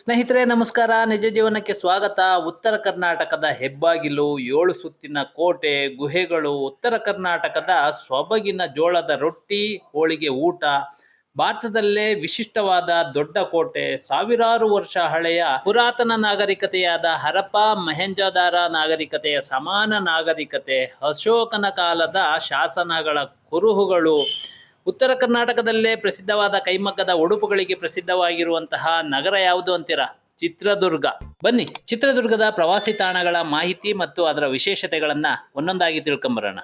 ಸ್ನೇಹಿತರೆ, ನಮಸ್ಕಾರ. ನಿಜ ಜೀವನಕ್ಕೆ ಸ್ವಾಗತ. ಉತ್ತರ ಕರ್ನಾಟಕದ ಹೆಬ್ಬಾಗಿಲು, ಏಳು ಸುತ್ತಿನ ಕೋಟೆ, ಗುಹೆಗಳು, ಉತ್ತರ ಕರ್ನಾಟಕದ ಸೊಬಗಿನ ಜೋಳದ ರೊಟ್ಟಿ, ಹೋಳಿಗೆ ಊಟ, ಭಾರತದಲ್ಲೇ ವಿಶಿಷ್ಟವಾದ ದೊಡ್ಡ ಕೋಟೆ, ಸಾವಿರಾರು ವರ್ಷ ಹಳೆಯ ಪುರಾತನ ನಾಗರಿಕತೆಯಾದ ಹರಪ್ಪ ಮಹೆಂಜದಾರ ನಾಗರಿಕತೆಯ ಸಮಾನ ನಾಗರಿಕತೆ, ಅಶೋಕನ ಕಾಲದ ಶಾಸನಗಳ ಕುರುಹುಗಳು ಉತ್ತರ ಕರ್ನಾಟಕದಲ್ಲೇ ಪ್ರಸಿದ್ಧವಾದ ಕೈಮಗ್ಗದ ಉಡುಪುಗಳಿಗೆ ಪ್ರಸಿದ್ಧವಾಗಿರುವಂತಹ ನಗರ ಯಾವುದು ಅಂತೀರಾ? ಚಿತ್ರದುರ್ಗ. ಬನ್ನಿ, ಚಿತ್ರದುರ್ಗದ ಪ್ರವಾಸಿ ತಾಣಗಳ ಮಾಹಿತಿ ಮತ್ತು ಅದರ ವಿಶೇಷತೆಗಳನ್ನ ಒಂದೊಂದಾಗಿ ತಿಳ್ಕೊಂಬರೋಣ.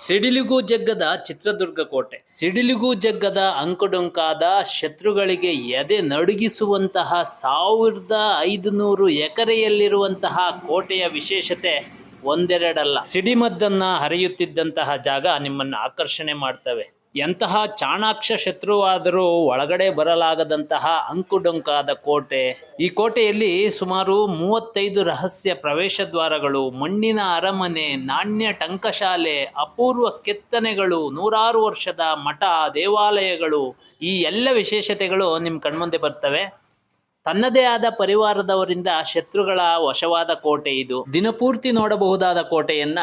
ಸಿಡಿಲಿಗೂ ಜಗ್ಗದ ಚಿತ್ರದುರ್ಗ ಕೋಟೆ. ಸಿಡಿಲಿಗೂ ಜಗ್ಗದ ಅಂಕುಡೊಂಕಾದ ಶತ್ರುಗಳಿಗೆ ಎದೆ ನಡುಗಿಸುವಂತಹ ಸಾವಿರದ ಐದುನೂರು ಎಕರೆಯಲ್ಲಿರುವಂತಹ ಕೋಟೆಯ ವಿಶೇಷತೆ ಒಂದೆರಡಲ್ಲ. ಸಿಡಿಮದ್ದನ್ನ ಹರಿಯುತ್ತಿದ್ದಂತಹ ಜಾಗ ನಿಮ್ಮನ್ನ ಆಕರ್ಷಣೆ ಮಾಡ್ತವೆ. ಎಂತಹ ಚಾಣಾಕ್ಷ ಶತ್ರುವಾದರೂ ಒಳಗಡೆ ಬರಲಾಗದಂತಹ ಅಂಕುಡೊಂಕಾದ ಕೋಟೆ. ಈ ಕೋಟೆಯಲ್ಲಿ ಸುಮಾರು ಮೂವತ್ತೈದು ರಹಸ್ಯ ಪ್ರವೇಶ ದ್ವಾರಗಳು, ಮಣ್ಣಿನ ಅರಮನೆ, ನಾಣ್ಯ ಟಂಕಶಾಲೆ, ಅಪೂರ್ವ ಕೆತ್ತನೆಗಳು, ನೂರಾರು ವರ್ಷದ ಮಠ, ದೇವಾಲಯಗಳು ಈ ಎಲ್ಲ ವಿಶೇಷತೆಗಳು ನಿಮ್ಮ ಕಣ್ಮುಂದೆ ಬರ್ತವೆ. ತನ್ನದೇ ಆದ ಪರಿವಾರದವರಿಂದ ಶತ್ರುಗಳ ವಶವಾದ ಕೋಟೆ ಇದು. ದಿನಪೂರ್ತಿ ನೋಡಬಹುದಾದ ಕೋಟೆಯನ್ನ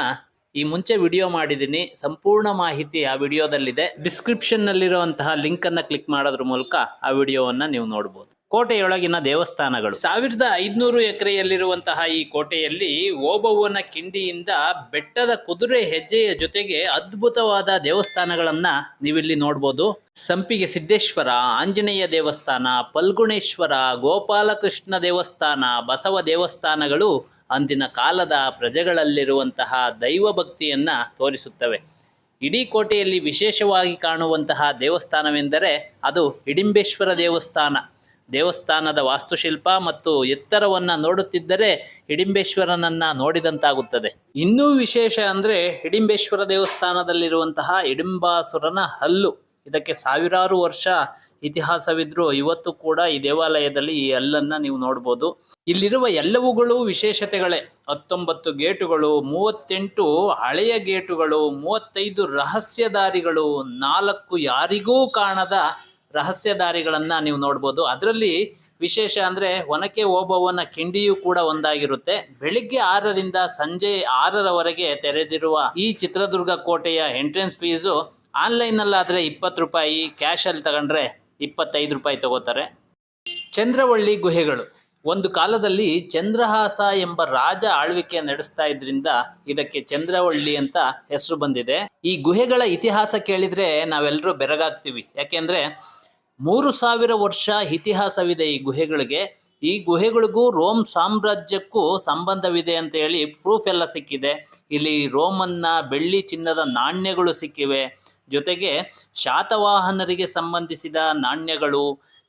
ಈ ಮುಂಚೆ ವಿಡಿಯೋ ಮಾಡಿದ್ದೀನಿ. ಸಂಪೂರ್ಣ ಮಾಹಿತಿ ಆ ವಿಡಿಯೋದಲ್ಲಿದೆ. ಡಿಸ್ಕ್ರಿಪ್ಷನ್ನಲ್ಲಿರುವಂತಹ ಲಿಂಕನ್ನು ಕ್ಲಿಕ್ ಮಾಡೋದ್ರ ಮೂಲಕ ಆ ವಿಡಿಯೋವನ್ನು ನೀವು ನೋಡಬಹುದು ಕೋಟೆಯೊಳಗಿನ ದೇವಸ್ಥಾನಗಳು. ಸಾವಿರದ ಐದುನೂರು ಎಕರೆಯಲ್ಲಿರುವಂತಹ ಈ ಕೋಟೆಯಲ್ಲಿ ಓಬವ್ವನ ಕಿಂಡಿಯಿಂದ ಬೆಟ್ಟದ ಕುದುರೆ ಹೆಜ್ಜೆಯ ಜೊತೆಗೆ ಅದ್ಭುತವಾದ ದೇವಸ್ಥಾನಗಳನ್ನ ನೀವಿಲ್ಲಿ ನೋಡ್ಬೋದು. ಸಂಪಿಗೆ ಸಿದ್ದೇಶ್ವರ, ಆಂಜನೇಯ ದೇವಸ್ಥಾನ ಪಲ್ಗುಣೇಶ್ವರ ಗೋಪಾಲಕೃಷ್ಣ ದೇವಸ್ಥಾನ, ಬಸವ ದೇವಸ್ಥಾನಗಳು ಅಂದಿನ ಕಾಲದ ಪ್ರಜೆಗಳಲ್ಲಿರುವಂತಹ ದೈವ ಭಕ್ತಿಯನ್ನ ತೋರಿಸುತ್ತವೆ. ಇಡೀ ಕೋಟೆಯಲ್ಲಿ ವಿಶೇಷವಾಗಿ ಕಾಣುವಂತಹ ದೇವಸ್ಥಾನವೆಂದರೆ ಅದು ಹಿಡಿಂಬೇಶ್ವರ ದೇವಸ್ಥಾನ. ದೇವಸ್ಥಾನದ ವಾಸ್ತುಶಿಲ್ಪ ಮತ್ತು ಎತ್ತರವನ್ನು ನೋಡುತ್ತಿದ್ದರೆ ಹಿಡಿಂಬೇಶ್ವರನನ್ನ ನೋಡಿದಂತಾಗುತ್ತದೆ. ಇನ್ನೂ ವಿಶೇಷ ಅಂದರೆ ಹಿಡಿಂಬೇಶ್ವರ ದೇವಸ್ಥಾನದಲ್ಲಿರುವಂತಹ ಹಿಡಿಂಬಾಸುರನ ಹಲ್ಲು. ಇದಕ್ಕೆ ಸಾವಿರಾರು ವರ್ಷ ಇತಿಹಾಸವಿದ್ರೂ ಇವತ್ತು ಕೂಡ ಈ ದೇವಾಲಯದಲ್ಲಿ ಈ ಹಲ್ಲನ್ನು ನೀವು ನೋಡ್ಬೋದು. ಇಲ್ಲಿರುವ ಎಲ್ಲವುಗಳು ವಿಶೇಷತೆಗಳೇ. ಹತ್ತೊಂಬತ್ತು ಗೇಟುಗಳು, ಮೂವತ್ತೆಂಟು ಹಳೆಯ ಗೇಟುಗಳು, ಮೂವತ್ತೈದು ರಹಸ್ಯ ದಾರಿಗಳು ನಾಲ್ಕು ಯಾರಿಗೂ ಕಾಣದ ರಹಸ್ಯ ದಾರಿಗಳನ್ನ ನೀವು ನೋಡ್ಬೋದು. ಅದರಲ್ಲಿ ವಿಶೇಷ ಅಂದ್ರೆ ಒನಕೆ ಓಬವ್ವನ ಕಿಂಡಿಯೂ ಕೂಡ ಒಂದಾಗಿರುತ್ತೆ. ಬೆಳಿಗ್ಗೆ ಆರರಿಂದ ಸಂಜೆ ಆರರವರೆಗೆ ತೆರೆದಿರುವ ಈ ಚಿತ್ರದುರ್ಗ ಕೋಟೆಯ ಎಂಟ್ರೆನ್ಸ್ ಫೀಸು ಆನ್ಲೈನಲ್ಲಾದರೆ ಇಪ್ಪತ್ತು ರೂಪಾಯಿ, ಕ್ಯಾಶಲ್ಲಿ ತಗೊಂಡ್ರೆ ಇಪ್ಪತ್ತೈದು ರೂಪಾಯಿ ತಗೋತಾರೆ. ಚಂದ್ರವಳ್ಳಿ ಗುಹೆಗಳು. ಒಂದು ಕಾಲದಲ್ಲಿ ಚಂದ್ರಹಾಸ ಎಂಬ ರಾಜ ಆಳ್ವಿಕೆ ನಡೆಸ್ತಾ ಇದ್ರಿಂದ ಇದಕ್ಕೆ ಚಂದ್ರವಳ್ಳಿ ಅಂತ ಹೆಸರು ಬಂದಿದೆ. ಈ ಗುಹೆಗಳ ಇತಿಹಾಸ ಕೇಳಿದ್ರೆ ನಾವೆಲ್ಲರೂ ಬೆರಗಾಗ್ತೀವಿ. ಯಾಕೆಂದ್ರೆ ಮೂರು ಸಾವಿರ ವರ್ಷ ಇತಿಹಾಸವಿದೆ ಈ ಗುಹೆಗಳಿಗೆ. ಈ ಗುಹೆಗಳಿಗೂ ರೋಮ್ ಸಾಮ್ರಾಜ್ಯಕ್ಕೂ ಸಂಬಂಧವಿದೆ ಅಂತ ಹೇಳಿ ಪ್ರೂಫ್ ಎಲ್ಲ ಸಿಕ್ಕಿದೆ. ಇಲ್ಲಿ ರೋಮನ್ನ ಬೆಳ್ಳಿ ಚಿನ್ನದ ನಾಣ್ಯಗಳು ಸಿಕ್ಕಿವೆ. ಜೊತೆಗೆ ಶಾತವಾಹನರಿಗೆ ಸಂಬಂಧಿಸಿದ ನಾಣ್ಯಗಳು,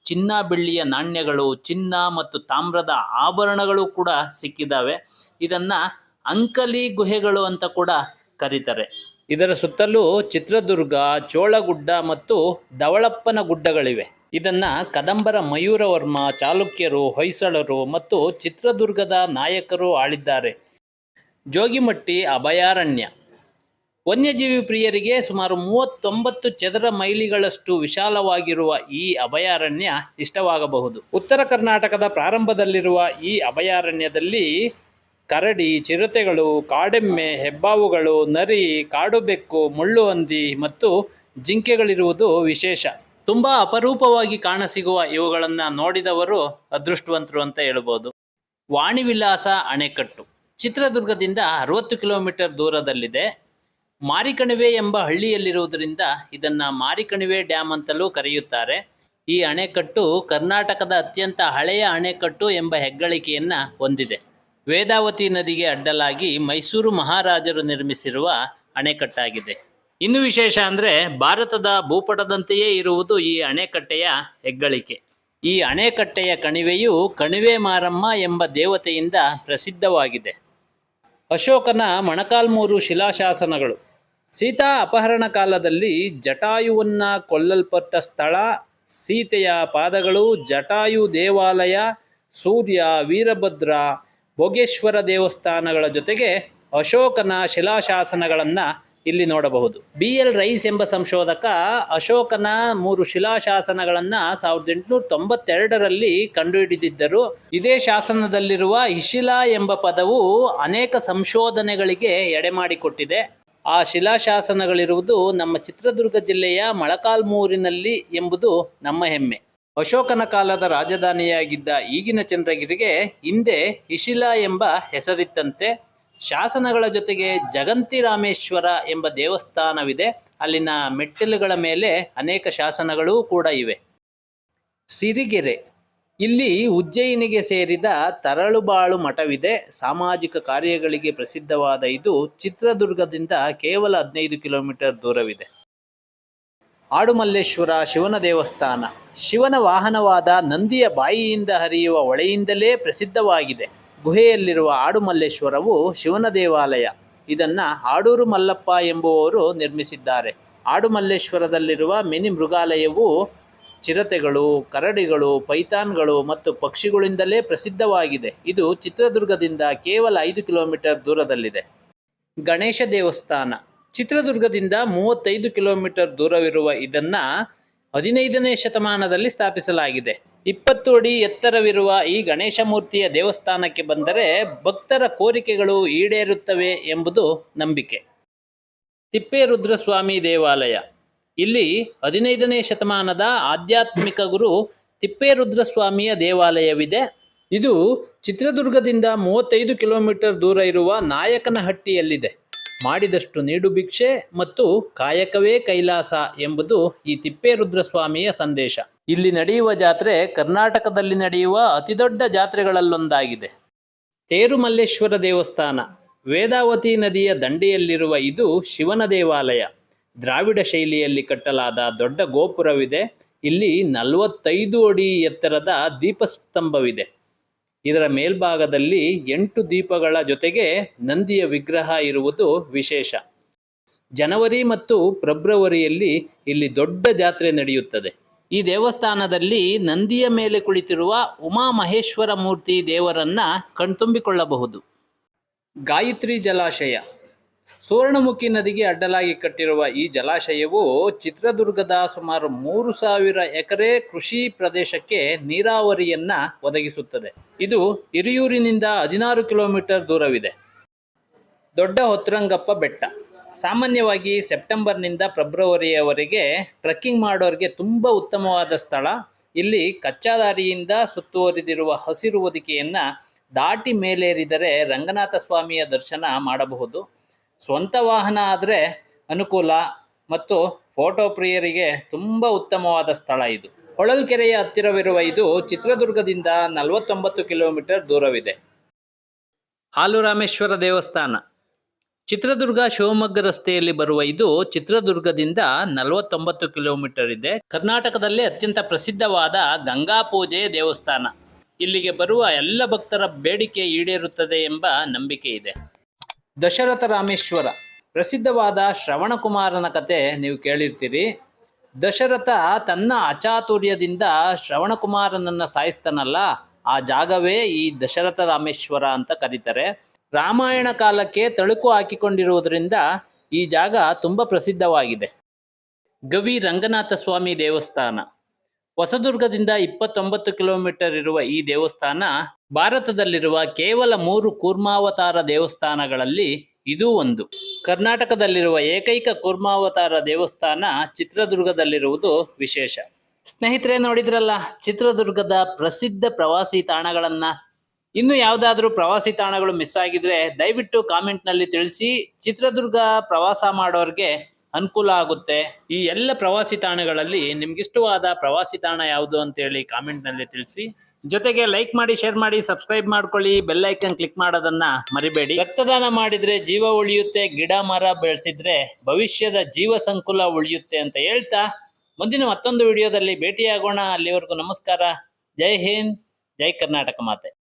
ಚಿನ್ನ ಬೆಳ್ಳಿಯ ನಾಣ್ಯಗಳು, ಚಿನ್ನ ಮತ್ತು ತಾಮ್ರದ ಆಭರಣಗಳು ಕೂಡ ಸಿಕ್ಕಿದ್ದಾವೆ ಇದನ್ನ ಅಂಕಲಿ ಗುಹೆಗಳು ಅಂತ ಕೂಡ ಕರೀತಾರೆ. ಇದರ ಸುತ್ತಲೂ ಚಿತ್ರದುರ್ಗ, ಚೋಳಗುಡ್ಡ ಮತ್ತು ದವಳಪ್ಪನ ಗುಡ್ಡಗಳಿವೆ. ಇದನ್ನ ಕದಂಬರ ಮಯೂರವರ್ಮ, ಚಾಲುಕ್ಯರು, ಹೊಯ್ಸಳರು ಮತ್ತು ಚಿತ್ರದುರ್ಗದ ನಾಯಕರು ಆಳಿದ್ದಾರೆ. ಜೋಗಿಮಟ್ಟಿ ಅಭಯಾರಣ್ಯ. ವನ್ಯಜೀವಿ ಪ್ರಿಯರಿಗೆ ಸುಮಾರು ಮೂವತ್ತೊಂಬತ್ತು ಚದರ ಮೈಲಿಗಳಷ್ಟು ವಿಶಾಲವಾಗಿರುವ ಈ ಅಭಯಾರಣ್ಯ ಇಷ್ಟವಾಗಬಹುದು. ಉತ್ತರ ಕರ್ನಾಟಕದ ಪ್ರಾರಂಭದಲ್ಲಿರುವ ಈ ಅಭಯಾರಣ್ಯದಲ್ಲಿ ಕರಡಿ, ಚಿರತೆಗಳು, ಕಾಡೆಮ್ಮೆ, ಹೆಬ್ಬಾವುಗಳು, ನರಿ, ಕಾಡುಬೆಕ್ಕು ಮುಳ್ಳುಹಂದಿ ಮತ್ತು ಜಿಂಕೆಗಳಿರುವುದು ವಿಶೇಷ. ತುಂಬ ಅಪರೂಪವಾಗಿ ಕಾಣಸಿಗುವ ಇವುಗಳನ್ನು ನೋಡಿದವರು ಅದೃಷ್ಟವಂತರು ಅಂತ ಹೇಳ್ಬೋದು. ವಾಣಿವಿಲಾಸ ಅಣೆಕಟ್ಟು. ಚಿತ್ರದುರ್ಗದಿಂದ ಅರವತ್ತು ಕಿಲೋಮೀಟರ್ ದೂರದಲ್ಲಿದೆ. ಮಾರಿಕಣಿವೆ ಎಂಬ ಹಳ್ಳಿಯಲ್ಲಿರುವುದರಿಂದ ಇದನ್ನು ಮಾರಿಕಣಿವೆ ಡ್ಯಾಮ್ ಅಂತಲೂ ಕರೆಯುತ್ತಾರೆ. ಈ ಅಣೆಕಟ್ಟು ಕರ್ನಾಟಕದ ಅತ್ಯಂತ ಹಳೆಯ ಅಣೆಕಟ್ಟು ಎಂಬ ಹೆಗ್ಗಳಿಕೆಯನ್ನು ಹೊಂದಿದೆ. ವೇದಾವತಿ ನದಿಗೆ ಅಡ್ಡಲಾಗಿ ಮೈಸೂರು ಮಹಾರಾಜರು ನಿರ್ಮಿಸಿರುವ ಅಣೆಕಟ್ಟಾಗಿದೆ. ಇನ್ನು ವಿಶೇಷ ಅಂದ್ರೆ ಭಾರತದ ಭೂಪಟದಂತೆಯೇ ಇರುವುದು ಈ ಅಣೆಕಟ್ಟೆಯ ಹೆಗ್ಗಳಿಕೆ. ಈ ಅಣೆಕಟ್ಟೆಯ ಕಣಿವೆಯು ಕಣಿವೆ ಮಾರಮ್ಮ ಎಂಬ ದೇವತೆಯಿಂದ ಪ್ರಸಿದ್ಧವಾಗಿದೆ. ಅಶೋಕನ ಮೊಣಕಾಲ್ಮೂರು ಶಿಲಾಶಾಸನಗಳು. ಸೀತಾ ಅಪಹರಣ ಕಾಲದಲ್ಲಿ ಜಟಾಯುವನ್ನ ಕೊಲ್ಲಲ್ಪಟ್ಟ ಸ್ಥಳ ಸೀತೆಯ ಪಾದಗಳು ಜಟಾಯು ದೇವಾಲಯ ಸೂರ್ಯ ವೀರಭದ್ರ ಭೋಗೇಶ್ವರ ದೇವಸ್ಥಾನಗಳ ಜೊತೆಗೆ ಅಶೋಕನ ಶಿಲಾಶಾಸನಗಳನ್ನು ಇಲ್ಲಿ ನೋಡಬಹುದು. ಬಿ ಎಲ್ ರೈಸ್ ಎಂಬ ಸಂಶೋಧಕ ಅಶೋಕನ ಮೂರು ಶಿಲಾಶಾಸನಗಳನ್ನು ಸಾವಿರದ ಎಂಟುನೂರ ತೊಂಬತ್ತೆರಡರಲ್ಲಿ ಕಂಡುಹಿಡಿದಿದ್ದರು. ಇದೇ ಶಾಸನದಲ್ಲಿರುವ ಇಶಿಲಾ ಎಂಬ ಪದವು ಅನೇಕ ಸಂಶೋಧನೆಗಳಿಗೆ ಎಡೆಮಾಡಿಕೊಟ್ಟಿದೆ ಆ ಶಿಲಾಶಾಸನಗಳಿರುವುದು ನಮ್ಮ ಚಿತ್ರದುರ್ಗ ಜಿಲ್ಲೆಯ ಮೊಳಕಾಲ್ಮೂರಿನಲ್ಲಿ ಎಂಬುದು ನಮ್ಮ ಹೆಮ್ಮೆ. ಅಶೋಕನ ಕಾಲದ ರಾಜಧಾನಿಯಾಗಿದ್ದ ಈಗಿನ ಚಂದ್ರಗಿರಿಗೆ ಹಿಂದೆ ಇಶಿಲಾ ಎಂಬ ಹೆಸರಿತ್ತಂತೆ. ಶಾಸನಗಳ ಜೊತೆಗೆ ಜಗಂತಿ ರಾಮೇಶ್ವರ ಎಂಬ ದೇವಸ್ಥಾನವಿದೆ. ಅಲ್ಲಿನ ಮೆಟ್ಟಿಲುಗಳ ಮೇಲೆ ಅನೇಕ ಶಾಸನಗಳೂ ಕೂಡ ಇವೆ. ಸಿರಿಗೆರೆ, ಇಲ್ಲಿ ಉಜ್ಜಯಿನಿಗೆ ಸೇರಿದ ತರಳುಬಾಳು ಮಠವಿದೆ. ಸಾಮಾಜಿಕ ಕಾರ್ಯಗಳಿಗೆ ಪ್ರಸಿದ್ಧವಾದ ಇದು ಚಿತ್ರದುರ್ಗದಿಂದ ಕೇವಲ ಹದಿನೈದು ಕಿಲೋಮೀಟರ್ ದೂರವಿದೆ. ಆಡುಮಲ್ಲೇಶ್ವರ ಶಿವನ ದೇವಸ್ಥಾನ. ಶಿವನ ವಾಹನವಾದ ನಂದಿಯ ಬಾಯಿಯಿಂದ ಹರಿಯುವ ಹೊಳೆಯಿಂದಲೇ ಪ್ರಸಿದ್ಧವಾಗಿದೆ. ಗುಹೆಯಲ್ಲಿರುವ ಆಡುಮಲ್ಲೇಶ್ವರವು ಶಿವನ ದೇವಾಲಯ. ಇದನ್ನ ಆಡೂರು ಮಲ್ಲಪ್ಪ ಎಂಬುವವರು ನಿರ್ಮಿಸಿದ್ದಾರೆ. ಆಡುಮಲ್ಲೇಶ್ವರದಲ್ಲಿರುವ ಮಿನಿ ಮೃಗಾಲಯವು ಚಿರತೆಗಳು, ಕರಡಿಗಳು ಪೈತಾನ್ಗಳು ಮತ್ತು ಪಕ್ಷಿಗಳಿಂದಲೇ ಪ್ರಸಿದ್ಧವಾಗಿದೆ. ಇದು ಚಿತ್ರದುರ್ಗದಿಂದ ಕೇವಲ ಐದು ಕಿಲೋಮೀಟರ್ ದೂರದಲ್ಲಿದೆ. ಗಣೇಶ ದೇವಸ್ಥಾನ. ಚಿತ್ರದುರ್ಗದಿಂದ ಮೂವತ್ತೈದು ಕಿಲೋಮೀಟರ್ ದೂರವಿರುವ ಇದನ್ನ ಹದಿನೈದನೇ ಶತಮಾನದಲ್ಲಿ ಸ್ಥಾಪಿಸಲಾಗಿದೆ. ಇಪ್ಪತ್ತು ಅಡಿ ಎತ್ತರವಿರುವ ಈ ಗಣೇಶ ಮೂರ್ತಿಯ ದೇವಸ್ಥಾನಕ್ಕೆ ಬಂದರೆ ಭಕ್ತರ ಕೋರಿಕೆಗಳು ಈಡೇರುತ್ತವೆ ಎಂಬುದು ನಂಬಿಕೆ. ತಿಪ್ಪೇರುದ್ರಸ್ವಾಮಿ ದೇವಾಲಯ. ಇಲ್ಲಿ ಹದಿನೈದನೇ ಶತಮಾನದ ಆಧ್ಯಾತ್ಮಿಕ ಗುರು ತಿಪ್ಪೇರುದ್ರಸ್ವಾಮಿಯ ದೇವಾಲಯವಿದೆ. ಇದು ಚಿತ್ರದುರ್ಗದಿಂದ ಮೂವತ್ತೈದು ಕಿಲೋಮೀಟರ್ ದೂರ ಇರುವ ನಾಯಕನಹಟ್ಟಿಯಲ್ಲಿದೆ. ಮಾಡಿದಷ್ಟು ನೀಡು ಭಿಕ್ಷೆ ಮತ್ತು ಕಾಯಕವೇ ಕೈಲಾಸ ಎಂಬುದು ಈ ತಿಪ್ಪೇರುದ್ರಸ್ವಾಮಿಯ ಸಂದೇಶ. ಇಲ್ಲಿ ನಡೆಯುವ ಜಾತ್ರೆ ಕರ್ನಾಟಕದಲ್ಲಿ ನಡೆಯುವ ಅತಿದೊಡ್ಡ ಜಾತ್ರೆಗಳಲ್ಲೊಂದಾಗಿದೆ. ತೇರುಮಲ್ಲೇಶ್ವರ ದೇವಸ್ಥಾನ, ವೇದಾವತಿ ನದಿಯ ದಂಡೆಯಲ್ಲಿರುವ ಇದು ಶಿವನ ದೇವಾಲಯ. ದ್ರಾವಿಡ ಶೈಲಿಯಲ್ಲಿ ಕಟ್ಟಲಾದ ದೊಡ್ಡ ಗೋಪುರವಿದೆ. ಇಲ್ಲಿ ನಲವತ್ತೈದು ಅಡಿ ಎತ್ತರದ ದೀಪಸ್ತಂಭವಿದೆ. ಇದರ ಮೇಲ್ಭಾಗದಲ್ಲಿ ಎಂಟು ದೀಪಗಳ ಜೊತೆಗೆ ನಂದಿಯ ವಿಗ್ರಹ ಇರುವುದು ವಿಶೇಷ. ಜನವರಿ ಮತ್ತು ಫೆಬ್ರವರಿಯಲ್ಲಿ ಇಲ್ಲಿ ದೊಡ್ಡ ಜಾತ್ರೆ ನಡೆಯುತ್ತದೆ. ಈ ದೇವಸ್ಥಾನದಲ್ಲಿ ನಂದಿಯ ಮೇಲೆ ಕುಳಿತಿರುವ ಉಮಾ ಮಹೇಶ್ವರ ಮೂರ್ತಿ ದೇವರನ್ನ ಕಣ್ತುಂಬಿಕೊಳ್ಳಬಹುದು. ಗಾಯತ್ರಿ ಜಲಾಶಯ. ಸುವರ್ಣಮುಖಿ ನದಿಗೆ ಅಡ್ಡಲಾಗಿ ಕಟ್ಟಿರುವ ಈ ಜಲಾಶಯವು ಚಿತ್ರದುರ್ಗದ ಸುಮಾರು ಮೂರು ಸಾವಿರ ಎಕರೆ ಕೃಷಿ ಪ್ರದೇಶಕ್ಕೆ ನೀರಾವರಿಯನ್ನ ಒದಗಿಸುತ್ತದೆ. ಇದು ಹಿರಿಯೂರಿನಿಂದ ಹದಿನಾರು ಕಿಲೋಮೀಟರ್ ದೂರವಿದೆ. ದೊಡ್ಡ ಹೊತ್ತರಂಗಪ್ಪ ಬೆಟ್ಟ. ಸಾಮಾನ್ಯವಾಗಿ ಸೆಪ್ಟೆಂಬರ್ನಿಂದ ಫೆಬ್ರವರಿಯವರೆಗೆ ಟ್ರೆಕ್ಕಿಂಗ್ ಮಾಡೋರಿಗೆ ತುಂಬ ಉತ್ತಮವಾದ ಸ್ಥಳ. ಇಲ್ಲಿ ಕಚ್ಚಾದಾರಿಯಿಂದ ಸುತ್ತುವರಿದಿರುವ ಹಸಿರು ಹೊದಿಕೆಯನ್ನು ದಾಟಿ ಮೇಲೇರಿದರೆ ರಂಗನಾಥ ಸ್ವಾಮಿಯ ದರ್ಶನ ಮಾಡಬಹುದು. ಸ್ವಂತ ವಾಹನ ಆದರೆ ಅನುಕೂಲ ಮತ್ತು ಫೋಟೋ ಪ್ರಿಯರಿಗೆ ತುಂಬ ಉತ್ತಮವಾದ ಸ್ಥಳ ಇದು. ಹೊಳಲ್ಕೆರೆಯ ಹತ್ತಿರವಿರುವ ಇದು ಚಿತ್ರದುರ್ಗದಿಂದ ನಲವತ್ತೊಂಬತ್ತು ಕಿಲೋಮೀಟರ್ ದೂರವಿದೆ. ಹಾಲುರಾಮೇಶ್ವರ ದೇವಸ್ಥಾನ. ಚಿತ್ರದುರ್ಗ ಶಿವಮೊಗ್ಗ ರಸ್ತೆಯಲ್ಲಿ ಬರುವ ಇದು ಚಿತ್ರದುರ್ಗದಿಂದ ನಲವತ್ತೊಂಬತ್ತು ಕಿಲೋಮೀಟರ್ ಇದೆ. ಕರ್ನಾಟಕದಲ್ಲಿ ಅತ್ಯಂತ ಪ್ರಸಿದ್ಧವಾದ ಗಂಗಾ ಪೂಜೆ ದೇವಸ್ಥಾನ. ಇಲ್ಲಿಗೆ ಬರುವ ಎಲ್ಲ ಭಕ್ತರ ಬೇಡಿಕೆ ಈಡೇರುತ್ತದೆ ಎಂಬ ನಂಬಿಕೆ ಇದೆ. ದಶರಥ ರಾಮೇಶ್ವರ. ಪ್ರಸಿದ್ಧವಾದ ಶ್ರವಣಕುಮಾರನ ಕತೆ ನೀವು ಕೇಳಿರ್ತೀರಿ. ದಶರಥ ತನ್ನ ಅಚಾತುರ್ಯದಿಂದ ಶ್ರವಣಕುಮಾರನನ್ನು ಸಾಯಿಸ್ತಾನಲ್ಲ, ಆ ಜಾಗವೇ ಈ ದಶರಥ ರಾಮೇಶ್ವರ ಅಂತ ಕರೀತಾರೆ. ರಾಮಾಯಣ ಕಾಲಕ್ಕೆ ತಳುಕು ಹಾಕಿಕೊಂಡಿರುವುದರಿಂದ ಈ ಜಾಗ ತುಂಬ ಪ್ರಸಿದ್ಧವಾಗಿದೆ. ಗವಿ ರಂಗನಾಥ ಸ್ವಾಮಿ ದೇವಸ್ಥಾನ. ಹೊಸದುರ್ಗದಿಂದ ಇಪ್ಪತ್ತೊಂಬತ್ತು ಕಿಲೋಮೀಟರ್ ಇರುವ ಈ ದೇವಸ್ಥಾನ ಭಾರತದಲ್ಲಿರುವ ಕೇವಲ ಮೂರು ಕೂರ್ಮಾವತಾರ ದೇವಸ್ಥಾನಗಳಲ್ಲಿ ಇದೂ ಒಂದು. ಕರ್ನಾಟಕದಲ್ಲಿರುವ ಏಕೈಕ ಕೂರ್ಮಾವತಾರ ದೇವಸ್ಥಾನ ಚಿತ್ರದುರ್ಗದಲ್ಲಿರುವುದು ವಿಶೇಷ. ಸ್ನೇಹಿತರೆ ನೋಡಿದ್ರಲ್ಲ, ಚಿತ್ರದುರ್ಗದ ಪ್ರಸಿದ್ಧ ಪ್ರವಾಸಿ ತಾಣಗಳನ್ನ? ಇನ್ನು ಯಾವುದಾದ್ರೂ ಪ್ರವಾಸಿ ತಾಣಗಳು ಮಿಸ್ ಆಗಿದ್ರೆ ದಯವಿಟ್ಟು ಕಾಮೆಂಟ್ನಲ್ಲಿ ತಿಳಿಸಿ. ಚಿತ್ರದುರ್ಗ ಪ್ರವಾಸ ಮಾಡೋರಿಗೆ ಅನುಕೂಲ ಆಗುತ್ತೆ. ಈ ಎಲ್ಲ ಪ್ರವಾಸಿ ತಾಣಗಳಲ್ಲಿ ನಿಮ್ಗಿಷ್ಟವಾದ ಪ್ರವಾಸಿ ತಾಣ ಯಾವುದು ಅಂತೇಳಿ ಕಾಮೆಂಟ್ನಲ್ಲಿ ತಿಳಿಸಿ. ಜೊತೆಗೆ ಲೈಕ್ ಮಾಡಿ ಶೇರ್ ಮಾಡಿ ಸಬ್ಸ್ಕ್ರೈಬ್ ಮಾಡ್ಕೊಳ್ಳಿ. ಬೆಲ್ ಐಕನ್ ಕ್ಲಿಕ್ ಮಾಡೋದನ್ನ ಮರಿಬೇಡಿ. ರಕ್ತದಾನ ಮಾಡಿದ್ರೆ ಜೀವ ಉಳಿಯುತ್ತೆ, ಗಿಡ, ಮರ ಬೆಳೆಸಿದ್ರೆ ಭವಿಷ್ಯದ ಜೀವ ಸಂಕುಲ ಉಳಿಯುತ್ತೆ ಅಂತ ಹೇಳ್ತಾ ಮುಂದಿನ ಮತ್ತೊಂದು ವಿಡಿಯೋದಲ್ಲಿ ಭೇಟಿಯಾಗೋಣ. ಅಲ್ಲಿವರೆಗೂ ನಮಸ್ಕಾರ. ಜೈ ಹಿಂದ್, ಜೈ ಕರ್ನಾಟಕ ಮಾತೆ.